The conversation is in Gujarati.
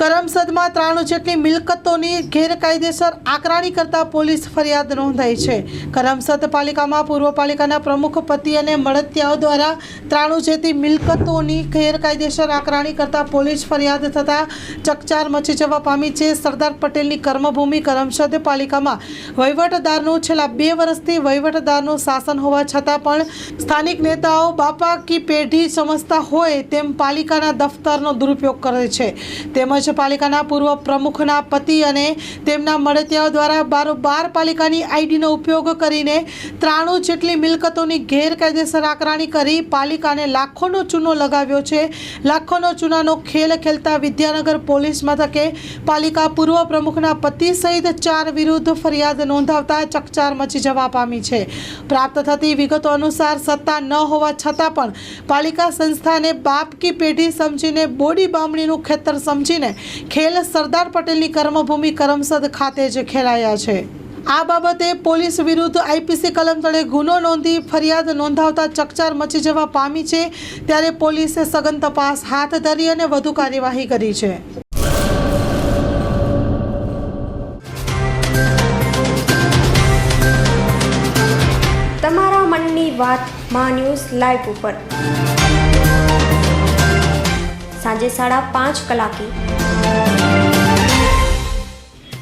કરમસદમાં ત્રાણું જેટલી મિલકતોની ગેરકાયદેસર આકરાણી કરતા પોલીસ ફરિયાદ નોંધાઈ છે. કરમસદ પાલિકામાં પૂર્વ પાલિકાના પ્રમુખ પતિ અને મળતિયાઓ દ્વારા ત્રાણું જેટલી મિલકતોની ગેરકાયદેસર આકરાણી કરતા પોલીસ ફરિયાદ થતાં ચકચાર મચી જવા પામી છે. સરદાર પટેલની કર્મભૂમિ કરમસદ પાલિકામાં વહીવટદારનું છેલ્લા બે વર્ષથી વહીવટદારનું શાસન હોવા છતાં પણ સ્થાનિક નેતાઓ બાપા કી પેઢી સમજતા હોય તેમ પાલિકાના દફતરનો દુરુપયોગ કરે છે. તેમજ પાલિકાના પૂર્વ પ્રમુખના પતિ અને તેમના મળતિયાઓ દ્વારા બારોબાર પાલિકાની આઈડીનો ઉપયોગ કરીને ત્રાણું જેટલી મિલકતોની ગેરકાયદેસર આકરાણી કરી પાલિકાને લાખોનો ચૂનો લગાવ્યો છે. લાખોનો ચૂનાનો ખેલ ખેલતા વિદ્યાનગર પોલીસ મથકે પાલિકા પૂર્વ પ્રમુખના પતિ સહિત ચાર વિરુદ્ધ ફરિયાદ નોંધાવતા ચકચાર મચી જવા પામી છે. પ્રાપ્ત થતી વિગતો અનુસાર સત્તા ન હોવા છતાં પણ પાલિકા સંસ્થાને બાપ કી પેઢી સમજીને બોડી બામણીનું ખેતર સમજીને ખેલ સરદાર પટેલની કર્મભૂમિ કરમસદ ખાતે જ ખેલાયા છે. આ બાબતે પોલીસ વિરુદ્ધ આઈપીસી કલમ તળે ગુનો નોંધી ફરિયાદ નોંધાવતા ચકચાર મચી જવા પામી છે. ત્યારે પોલીસે સઘન તપાસ હાથ ધરી અને વધુ કાર્યવાહી કરી છે. તમારા મનની વાત મા ન્યૂઝ લાઈવ ઉપર. સાંજે સાડા પાંચ કલાકે